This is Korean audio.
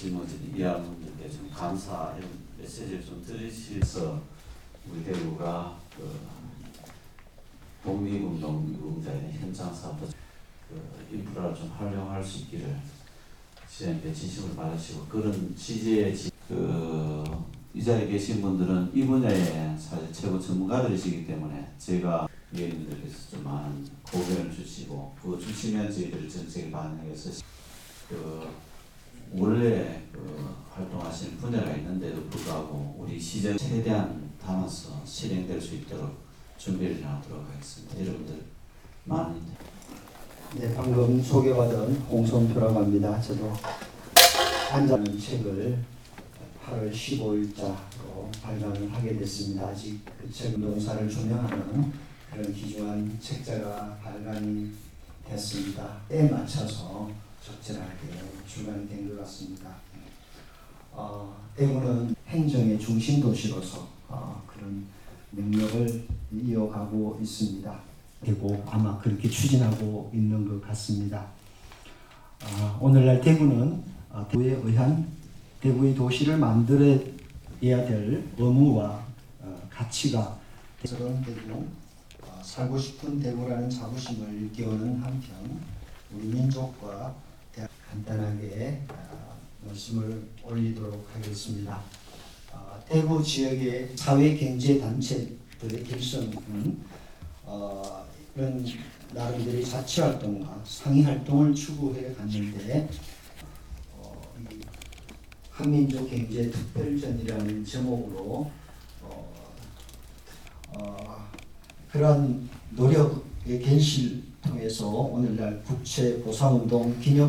시민들이 이해하는 분들께 좀 감사 이런 메시지를 좀 들으셔서 우리 대구가 그 독립운동자의 현장사부터 그 인프라를 좀 활용할 수 있기를 시장님께 진심을 바라시고 그런 취지의 지- 그, 이 자리에 계신 분들은 이 분야에 사실 최고 전문가들이시기 때문에 제가 위원님들께서 좀 많은 고견을 주시고 그거 주시면 저희들 반영해서 시- 그 원래 그 활동하시는 분야가 있는데도 불구하고 우리 시정 최대한 담아서 실행될 수 있도록 준비를 하도록 하겠습니다. 여러분들 많은 네, 방금 소개받은 홍성표라고 합니다. 저도 한자는 책을 8월 15일자로 발간을 하게 됐습니다. 아직 그 책 농사를 조명하는 그런 귀중한 책자가 발간이 됐습니다. 때에 맞춰서 적절하게 출간이 된것 같습니다. 어, 대구는 행정의 중심 도시로서 어, 그런 능력을 이어가고 있습니다. 되고 아마 그렇게 추진하고 있는 것 같습니다. 아, 오늘날 대구는 아, 도에 의한 대구의 도시를 만들어야 될 의무와 어, 가치가 그런 대구 아, 살고 싶은 대구라는 자부심을 일깨우는 한편 우리 민족과 대- 간단하게 아, 말씀을 올리도록 하겠습니다. 아, 대구 지역의 사회 경제 단체들의 결성은 어, 이런 나름대로의 자치 활동과 상위 활동을 추구해 갔는데 어, 이 한민족 경제 특별전이라는 제목으로 어, 어, 그런 노력의 결실 통해서 오늘날 국채 보상운동 기념